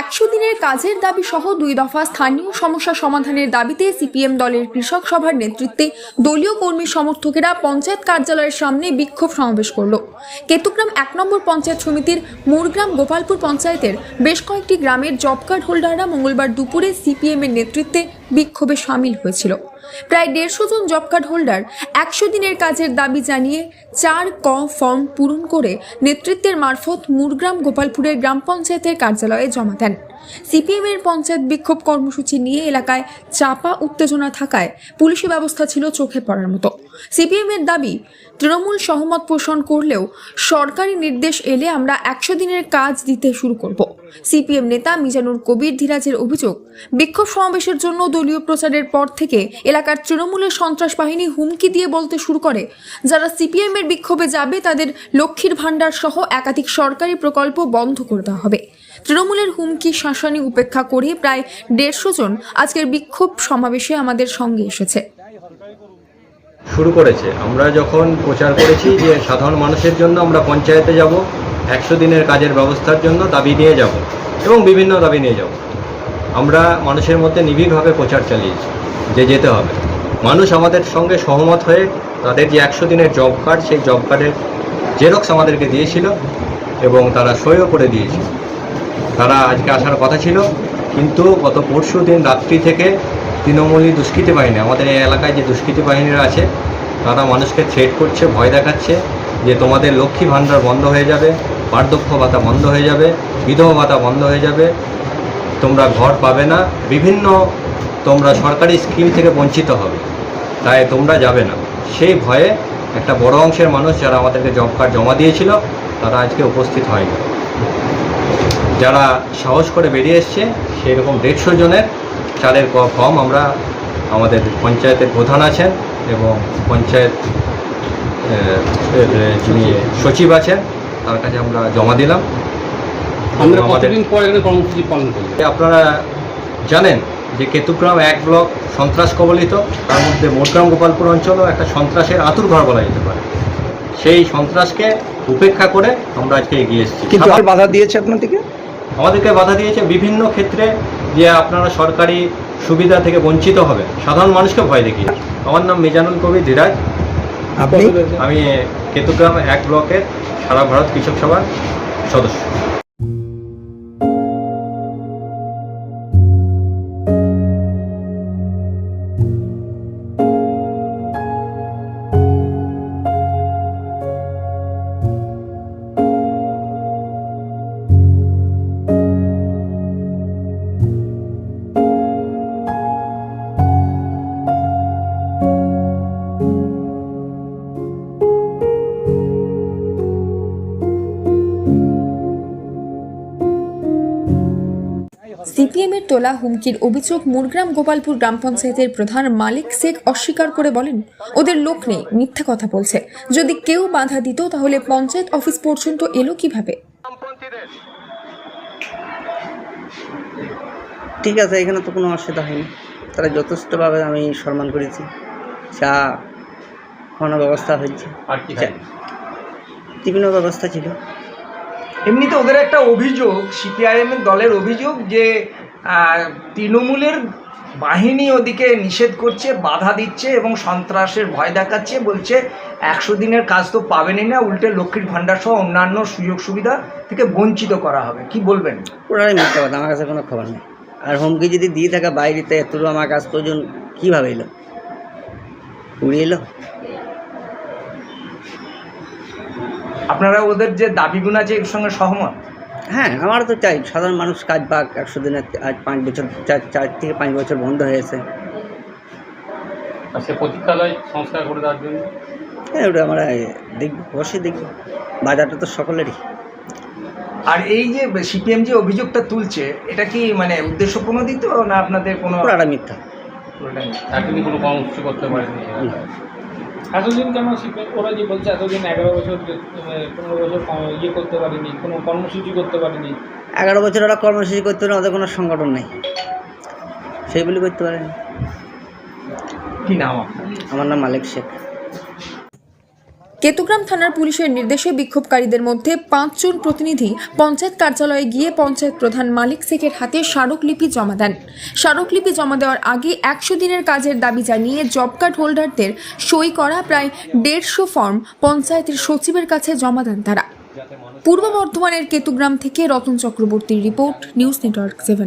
একশো দিনের কাজের দাবি সহ দুই দফা স্থানীয় সমস্যা সমাধানের দাবিতে সিপিএম দলের কৃষক সভার নেতৃত্বে দলীয় কর্মী সমর্থকেরা পঞ্চায়েত কার্যালয়ের সামনে বিক্ষোভ সমাবেশ করল। কেতুগ্রাম এক নম্বর পঞ্চায়েত সমিতির মুরগ্রাম গোপালপুর পঞ্চায়েতের বেশ কয়েকটি গ্রামের জব কার্ড হোল্ডাররা মঙ্গলবার দুপুরে সিপিএমের নেতৃত্বে বিক্ষোভে সামিল হয়েছিল। প্রায় দেড়শো জন জব কার্ড হোল্ডার একশো দিনের কাজের দাবি জানিয়ে চার ক ফর্ম পূরণ করে নেতৃত্বের মারফত মুরগ্রাম গোপালপুরের গ্রাম পঞ্চায়েতের কার্যালয়ে জমা দেন। সিপিএম এর পঞ্চায়েত বিক্ষোভ কর্মসূচি নিয়ে এলাকায় চাপা উত্তেজনা থাকায় পুলিশি ব্যবস্থা ছিল চোখে পড়ার মতো। সিপিএম এর দাবি, তৃণমূল সহমত পোষণ করলেও সরকারি নির্দেশ এলে আমরা একশো দিনের কাজ দিতে শুরু করব। সিপিএম নেতা মিজানুর কবির ধীরাজের অভিযোগ, বিক্ষোভ সমাবেশের জন্য দলীয় প্রচারের পর থেকে এলাকার তৃণমূলের সন্ত্রাস বাহিনী হুমকি দিয়ে বলতে শুরু করে। যারা সিপিএম এর বিক্ষোভে যাবে তাদের লক্ষ্মীর ভাণ্ডার সহ একাধিক সরকারি প্রকল্প বন্ধ করে দেওয়া হবে। তৃণমূলের হুমকি শাসানি উপেক্ষা করে প্রায় দেড়শো জন আজকের বিক্ষোভ সমাবেশে আমাদের সঙ্গে এসেছে। শুরু করেছে। আমরা যখন প্রচার করেছি যে সাধারণ মানুষের জন্য আমরা পঞ্চায়েতে যাব, একশো দিনের কাজের ব্যবস্থার জন্য দাবি নিয়ে যাব এবং বিভিন্ন দাবি নিয়ে যাব। আমরা মানুষের মধ্যে নিবিড়ভাবে প্রচার চালিয়েছি, যে যেতে হবে। মানুষ আমাদের সঙ্গে সহমত হয়ে তাদের যে একশো দিনের জব কার্ড, সেই জব কার্ডের জেরক্স আমাদেরকে দিয়েছিল এবং তারা সইও করে দিয়েছিল তারা আজকে আসার কথা ছিল, কিন্তু গত পরশু দিন রাত্রি থেকে তৃণমূলী দুষ্কৃতী বাহিনী, আমাদের এই এলাকায় যে দুষ্কৃতী বাহিনীরা আছে, তারা মানুষকে থ্রেট করছে, ভয় দেখাচ্ছে যে তোমাদের লক্ষ্মী ভাণ্ডার বন্ধ হয়ে যাবে, বার্ধক্য ভাতা বন্ধ হয়ে যাবে, বিধবা ভাতা বন্ধ হয়ে যাবে, তোমরা ঘর পাবে না, বিভিন্ন তোমরা সরকারি স্কিম থেকে বঞ্চিত হবে, তাই তোমরা যাবে না। সেই ভয়ে একটা বড় অংশের মানুষ যারা আমাদেরকে জব কার্ড জমা দিয়েছিল, তারা আজকে উপস্থিত হয়নি। যারা সাহস করে বেরিয়ে এসছে সেই রকম দেড়শো জনের চালের ক- ফর্ম আমরা আমাদের পঞ্চায়েতের প্রধান আছেন এবং পঞ্চায়েত যিনি সচিব আছেন তার কাছে আমরা জমা দিলাম। আমরা কতদিন পর এখানে কর্মসূচি পালন করব? আপনারা জানেন যে কেতুগ্রাম এক ব্লক সন্ত্রাস কবলিত তার মধ্যে মোটগ্রাম গোপালপুর অঞ্চলও একটা সন্ত্রাসের আতুর ঘর বলা যেতে পারে। সেই সন্ত্রাসকে উপেক্ষা করে আমরা আজকে এগিয়ে এসেছি। কিন্তু বাধা দিয়েছে আপনাদেরকে? আমাদেরকে বাধা দিয়েছে বিভিন্ন ক্ষেত্রে যে আপনারা সরকারি সুবিধা থেকে বঞ্চিত হবে সাধারণ মানুষকে ভয় দেখিয়ে। আমার নাম মিজানুল কবি ধীরাজ আপনি? আমি কেতুগ্রাম এক ব্লকের সারা ভারত কৃষক সভার সদস্য। সিপিএম এর তোলা হুমকির অভিযোগ মুরগ্রাম গোপালপুর গ্রাম পঞ্চায়েতের প্রধান মালিক শেখ অস্বীকার করে বলেন ওদের লোক নেই মিথ্যা কথা বলছে। যদি কেউ বাধা দিত তাহলে পঞ্চায়েত অফিস পর্যন্ত এলো কীভাবে? ঠিক আছে এখানে তো কোনো অসুবিধা হয়নি। তারা যথেষ্টভাবে আমি সম্মান করেছি। চা খাওয়ানোর ব্যবস্থা হয়েছে বিভিন্ন ব্যবস্থা ছিল। এমনিতে ওদের একটা অভিযোগ সিপিআইএম দলের অভিযোগ যে তৃণমূলের বাহিনী ওদিকে নিষেধ করছে, বাধা দিচ্ছে এবং সন্ত্রাসের ভয় দেখাচ্ছে, বলছে একশো দিনের কাজ তো পাবেনই না, উল্টে লক্ষ্মীর ভাণ্ডার সহ অন্যান্য সুযোগ সুবিধা থেকে বঞ্চিত করা হবে। কি বলবেন? পুরাই মিথ্যা কথা আমার কাছে কোনো খবর নেই। আর হুমকি যদি দিয়ে থাকে বাইরেতে, এতটুকু আমার কাছ পর্যন্ত কীভাবে এলো? উড়ে এলো? আপনারা ওদের যে দাবিগুলো আছে এর সঙ্গে সহমত? হ্যাঁ আমার তো চাই সাধারণ মানুষ কাজ পাক একশো দিনের আজ পাঁচ বছর চার চার থেকে পাঁচ বছর বন্ধ হয়েছে সে প্রতীক্ষালয় সংস্কার করে দেওয়ার জন্য? হ্যাঁ ওটা আমরা দেখব অবশ্যই দেখব বাজারটা তো সকলেরই। আর এই যে সিপিএম যে অভিযোগটা তুলছে এটা কি মানে উদ্দেশ্য প্রণোদিত না আপনাদের কোনো পুরাটা মিথ্যা। পুরোটাই না? কোনো কর্মসূচি করতে পারেনি। এতদিন কেন শিখবে? ওরা যে বলছে এতদিন এগারো বছর পনেরো বছর ইয়ে করতে পারিনি কোনো কর্মসূচি করতে পারিনি। এগারো বছর ওরা কর্মসূচি করতে পারে ওদের কোনো সংগঠন নেই। সেইগুলি করতে পারেনি। কি নাম আমার নাম মালিক শেখ। কেতুগ্রাম থানার পুলিশের নির্দেশে বিক্ষোভকারীদের মধ্যে পাঁচজন প্রতিনিধি পঞ্চায়েত কার্যালয়ে গিয়ে পঞ্চায়েত প্রধান মালিক শেখের হাতে স্মারকলিপি জমা দেন। স্মারকলিপি জমা দেওয়ার আগে একশো দিনের কাজের দাবি জানিয়ে জব কার্ড হোল্ডারদের সই করা প্রায় দেড়শো ফর্ম পঞ্চায়েতের সচিবের কাছে জমা দেন তারা। পূর্ব বর্ধমানের কেতুগ্রাম থেকে রতন চক্রবর্তীর report, news network seven.